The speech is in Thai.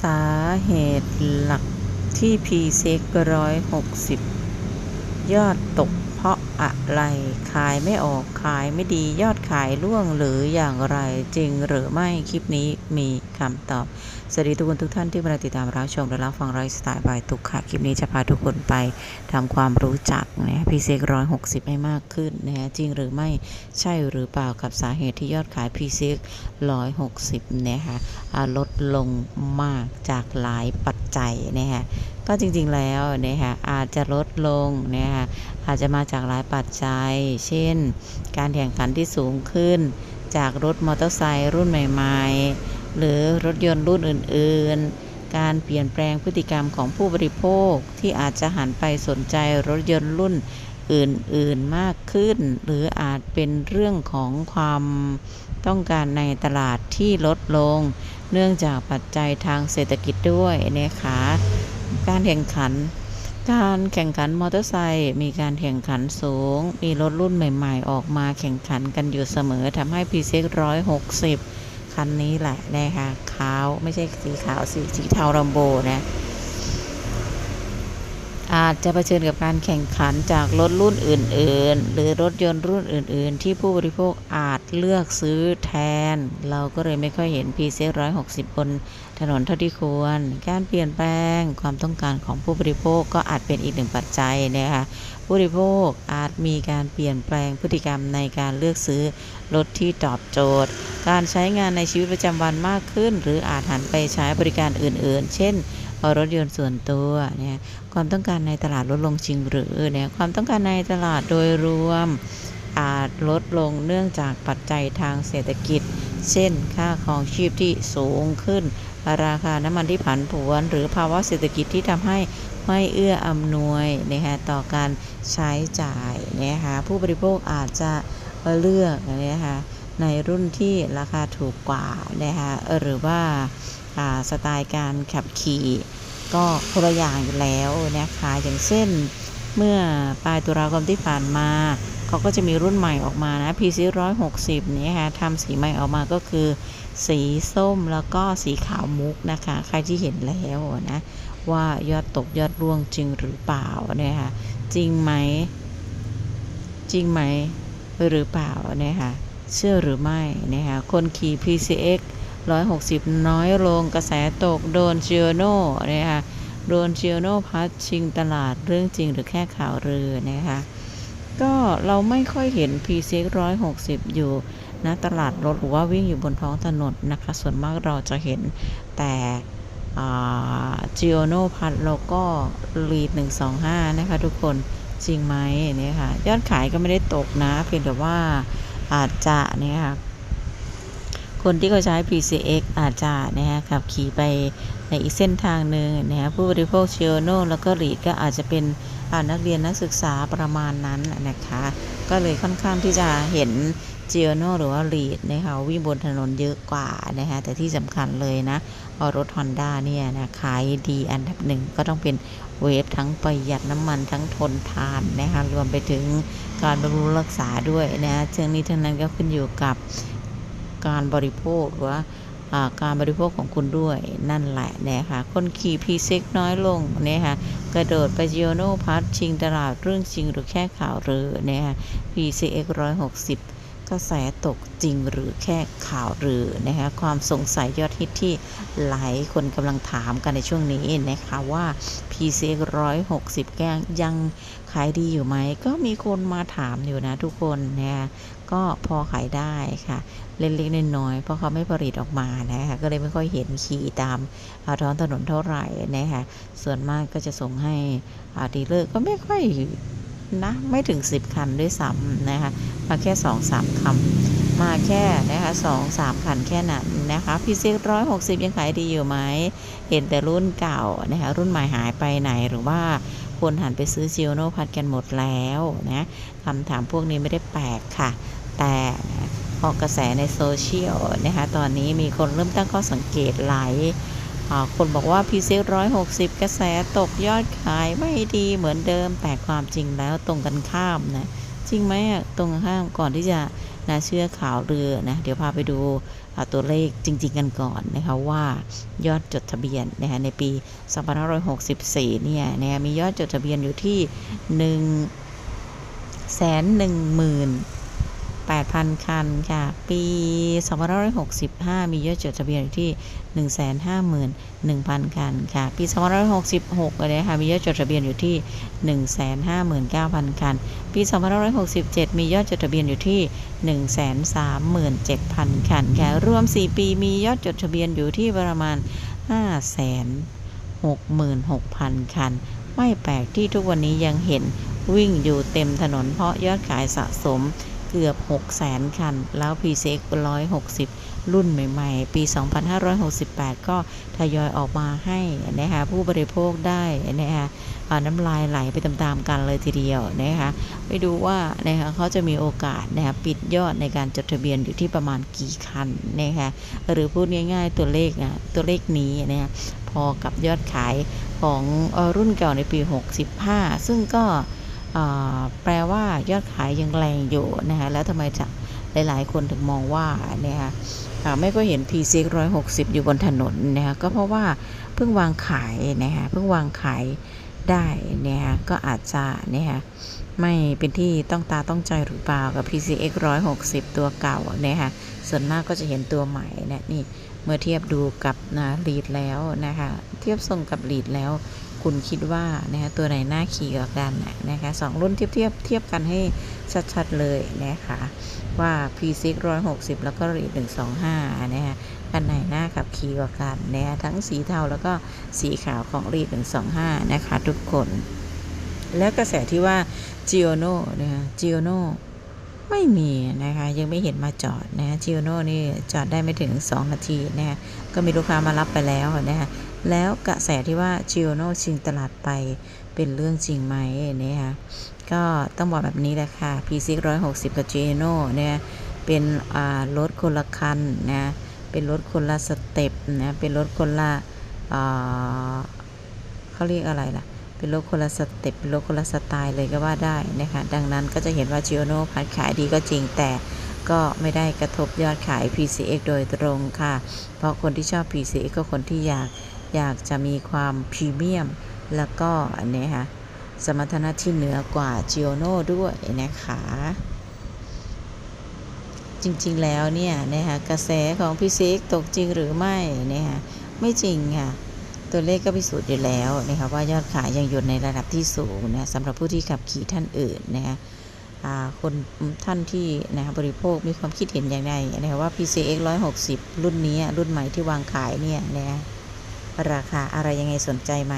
สาเหตุหลักที่ p ีเซ็กร้อยหกสิบยอดตกเพราะอะไร ขายไม่ออกขายไม่ดียอดายร่วงหรืออย่างไรจริงหรือไม่คลิปนี้มีคำตอบ สวัสดีทุกคนทุกท่านที่กำลังติดตามรับชมและรับฟังไลฟ์สไตล์บายตุกค่ะ คลิปนี้จะพาทุกคนไปทำความรู้จักนะพีเซ็กร้อยหกสิบให้มากขึ้นนะจริงหรือไม่ใช่หรือเปล่ากับสาเหตุที่ยอดขายพีเซ็กร้อยหกสิบนะคะอ่าลดลงมากจากหลายปัจจัยนะฮะก็จริงๆแล้วนะคะอาจจะลดลงนะคะอาจจะมาจากหลายปัจจัย เช่น การแข่งขันที่สูงขึ้น จากรถมอเตอร์ไซค์รุ่นใหม่ ๆ หรือรถยนต์รุ่นอื่น ๆ การเปลี่ยนแปลงพฤติกรรมของผู้บริโภคที่อาจจะหันไปสนใจรถยนต์รุ่นอื่น ๆ มากขึ้น หรืออาจเป็นเรื่องของความต้องการในตลาดที่ลดลง เนื่องจากปัจจัยทางเศรษฐกิจด้วยนะคะ การแข่งขัน การแข่งขันมอเตอร์ไซค์มีการแข่งขันสูง มีรถรุ่นใหม่ๆ ออกมาแข่งขันกันอยู่เสมอทำให้ PCX 160 คันนี้แหละนะคะขาว ไม่ใช่สีขาวสีสีเทารัมโบนะ อาจจะเผชิญกับการแข่งขันจากรถรุ่นอื่น ๆ หรือรถยนต์รุ่นอื่น ๆ ที่ผู้บริโภคอาจเลือกซื้อแทน เราก็เลยไม่ค่อยเห็น p ีเซร้อยหกสิบบนถนนเท่าที่ควร การเปลี่ยนแปลงความต้องการของผู้บริโภคก็อาจเป็นอีกหนึ่งปัจจัยนะคะผู้บริโภคอาจมีการเปลี่ยนแปลงพฤติกรรมในการเลือกซื้อรถที่ตอบโจทย์ การใช้งานในชีวิตประจำวันมากขึ้น หรืออาจหันไปใช้บริการอื่น ๆ เช่นรถยนต์ส่วนตัวเนี่ยความต้องการในตลาดลดลงจริงหรือเนี่ยความต้องการในตลาดโดยรวม อาจลดลงเนื่องจากปัจจัยทางเศรษฐกิจ เช่นค่าครองชีพที่สูงขึ้น ราคาน้ำมันที่ผันผวน หรือภาวะเศรษฐกิจที่ทำให้ไม่เอื้ออำนวยนะคะต่อการใช้จ่ายนะคะผู้บริโภคอาจจะเลือกนะคะในรุ่นที่ราคาถูกกว่านะคะหรือว่าาสไตล์การขับขี่ก็คนละอย่างอยู่แล้วนะคะอย่างเช่นเมื่อปลายตุลาคมที่ผ่านมา เขาก็จะมีรุ่นใหม่ออกมานะ PC 160นี่ค่ะทำสีใหม่ออกมาก็คือ สีส้มแล้วก็สีขาวมุกนะคะ ใครที่เห็นแล้วนะ ว่ายอดตกยอดร่วงจริงหรือเปล่าเนี่ยค่ะ จริงไหม จริงไหมหรือเปล่าเนี่ยค่ะ เชื่อหรือไม่นะคะคนขี่ PCX 160 น้อยลงกระแสตกโดนเชียโน่นะคะโดนเชียโน่พัดชิงตลาดเรื่องจริงหรือแค่ข่าวเรือนะคะ ก็เราไม่ค่อยเห็น PCX 160 อยู่นะตลาดรถหรือว่าวิ่งอยู่บนท้องถนนนะคะ ส่วนมากเราจะเห็นแต่จิโอโนพัดแล้วก็ลีด125 นะคะทุกคนจริงไหมเนี่ยค่ะ ยอดขายก็ไม่ได้ตกนะ เพียงแต่ว่าอาจจะเนี่ยค่ะคนที่เขาใช้ PCX อาจจะนะฮะขับขี่ไปในอีกเส้นทางหนึ่งนะฮะผู้บริโภคเชลโนแล้วก็รีดก็อาจจะเป็น นักเรียนนักศึกษาประมาณนั้นนะคะ ก็เลยค่อนข้างที่จะเห็นเจโนหรือว่ารีดนะคะวิ่งบนถนนเยอะกว่านะคะแต่ที่สำคัญเลยนะรถ Honda เนี่ยนะขายดีอันดับหนึ่งก็ต้องเป็นเวฟทั้งประหยัดน้ำมันทั้งทนทานนะคะรวมไปถึงการบำรุงรักษาด้วยนะเชิงนี้ทั้งนั้นก็ขึ้นอยู่กับการบริโภคหรือว่า การบริโภคของคุณด้วยนั่นแหละนะคะคนขี่พีเซ็กน้อยลงนะคะกระโดดไปจิโอโนพัทชิงตลาดเรื่องจริงหรือแค่ข่าวเรือนะคะพีเซ็กร้อยหกสิบ กระแสตกจริงหรือแค่ข่าวหรือนะคะความสงสัยยอดฮิตที่หลายคนกำลังถามกันในช่วงนี้นะคะว่า PCX 160 แก้งยังขายดีอยู่ไหม ก็มีคนมาถามอยู่นะทุกคนนะคะก็พอขายได้ค่ะ เล็กๆน้อยๆเพราะเขาไม่ผลิตออกมานะคะก็เลยไม่ค่อยเห็นขี่ตามท้องถนนเท่าไหร่นะคะส่วนมากก็จะส่งให้ดีลเลอร์ก็ไม่ค่อย นะ ไม่ถึง 10 คันด้วยซ้ำนะคะ มาแค่ 2-3คำมาแค่นะคะสองสามคันแค่นั้นนะคะพีเซ็กร้อยหกสิบยังขายดีอยู่ไหม เห็นแต่รุ่นเก่านะคะรุ่นใหม่หายไปไหนหรือว่าคนหันไปซื้อจิโอโนพัดกันหมดแล้วนะคำถามพวกนี้ไม่ได้แปลกค่ะ แต่พอกระแสในโซเชียลนะคะตอนนี้มีคนเริ่มตั้งข้อสังเกตหลาย คนบอกว่าพีเซ็กร้อยหกสิบกระแสตกยอดขายไม่ดีเหมือนเดิมแต่ความจริงแล้วตรงกันข้ามนะจริงไหมตรงกันข้ามก่อนที่จะนะเชื่อข่าวเรือนะเดี๋ยวพาไปดูตัวเลขจริง ๆ กันก่อนนะคะว่ายอดจดทะเบียนนะคะในปี 2564 เนี่ยนะมียอดจดทะเบียนอยู่ที่1แสนหนึ่งหมื่น 8,000 คันค่ะ ปี2565 มียอดจดทะเบียนอยู่ที่ 151,000 คันค่ะ ปี2566เลยค่ะ มียอดจดทะเบียนอยู่ที่ 159,000 คัน ปี2567 มียอดจดทะเบียนอยู่ที่ 137,000 คันค่ะ รวม 4 ปีมียอดจดทะเบียนอยู่ที่ประมาณ 566,000 คัน ไม่แปลกที่ทุกวันนี้ยังเห็นวิ่งอยู่เต็มถนนเพราะยอดขายสะสม เกือบ 600,000คัน แล้ว p ีเซ็ก160 รุ่นใหม่ ๆ ปี 2568 ก็ทยอยออกมาให้นะคะผู้บริโภคได้นะคะน้ำลายไหลไปตามๆกันเลยทีเดียวนะคะไปดูว่านะคะเขาจะมีโอกาสนะคะปิดยอดในการจดทะเบียนอยู่ที่ประมาณกี่คันนะคะหรือพูดง่ายๆตัวเลขอะตัวเลขนี้นะคะพอกับยอดขายของรุ่นเก่าในปี 65 ซึ่งก็ แปลว่ายอดขายยังแรงอยู่นะคะแล้วทำไมจะหลายๆ คนถึงมองว่าเนะคะอ่าไม่ก็เห็น p ี1 6 0 อยู่บนถนนนะคะก็เพราะว่าเพิ่งวางขายนะคะเพิ่งวางขายได้นะคะก็อาจจะนะคะไม่เป็นที่ต้องตาต้องใจหรือเปล่ากับ PCX 160 ตัวเก่านะคะส่วนมากก็จะเห็นตัวใหม่นะนี่เมื่อเทียบดูกับนะลีดแล้วนะคะเทียบทรงกับลีดแล้ว คุณคิดว่านะคะตัวไหนน่าขี่กว่ากันน่ะนะคะสองรุ่นเทียบเทียบเทียบกันให้ชัดๆเลยนะคะว่า P6 160 แล้วก็ r e 125 นะคะอันไหนน่าขับขี่กว่ากันนะคะทั้งสีเทาแล้วก็สีขาวของ r e 125 นะคะ ทุกคน แล้วกระแสที่ว่า g i o n o นะคะ g i o n o ไม่มีนะคะยังไม่เห็นมาจอดนะ g i o n o นี่จอดได้ไม่ถึง 2 นาทีนะคะก็มีลูกค้ามารับไปแล้วนะคะแล้วกระแสที่ว่า g i o n o ชิงตลาดไปเป็นเรื่องจริงไหมนะคะก็ต้องบอกแบบนี้แหละค่ะ P6 160 กับ g i o n o เนี่ยเป็นอ่ารถคนละคันนะเป็นรถคนละสเต็ปนะเป็นรถคนละอ่าเขาเรียกอะไรล่ะ เป็นรถคนละสเต็ปเป็นรถคนละสไตล์เลยก็ว่าได้นะคะ ดังนั้นก็จะเห็นว่า g i o n o พัดขายดีก็จริงแต่ก็ไม่ได้กระทบยอดขาย PCX โดยตรงค่ะ เพราะคนที่ชอบ PCX ก็คนที่อยากอยากจะมีความพรีเมียม แล้วก็อันนี้ค่ะสมรรถนะที่เหนือกว่า g i o n o ด้วยนะคะ จริงๆแล้วเนี่ยนะคะกระแสของพี่ซิกตกจริงหรือไม่นะคะไม่จริงค่ะ ตัวเลขก็พิสูจน์อยู่แล้วนะคะว่ายอดขายยังอยู่ในระดับที่สูงนะสำหรับผู้ที่ขับขี่ท่านอื่นนะคะอ่าคนท่านที่นะคะบริโภคมีความคิดเห็นอย่างไรนะคะว่า PCX 160 รุ่นนี้รุ่นใหม่ที่วางขายเนี่ยนะคะราคาอะไรยังไงสนใจไหม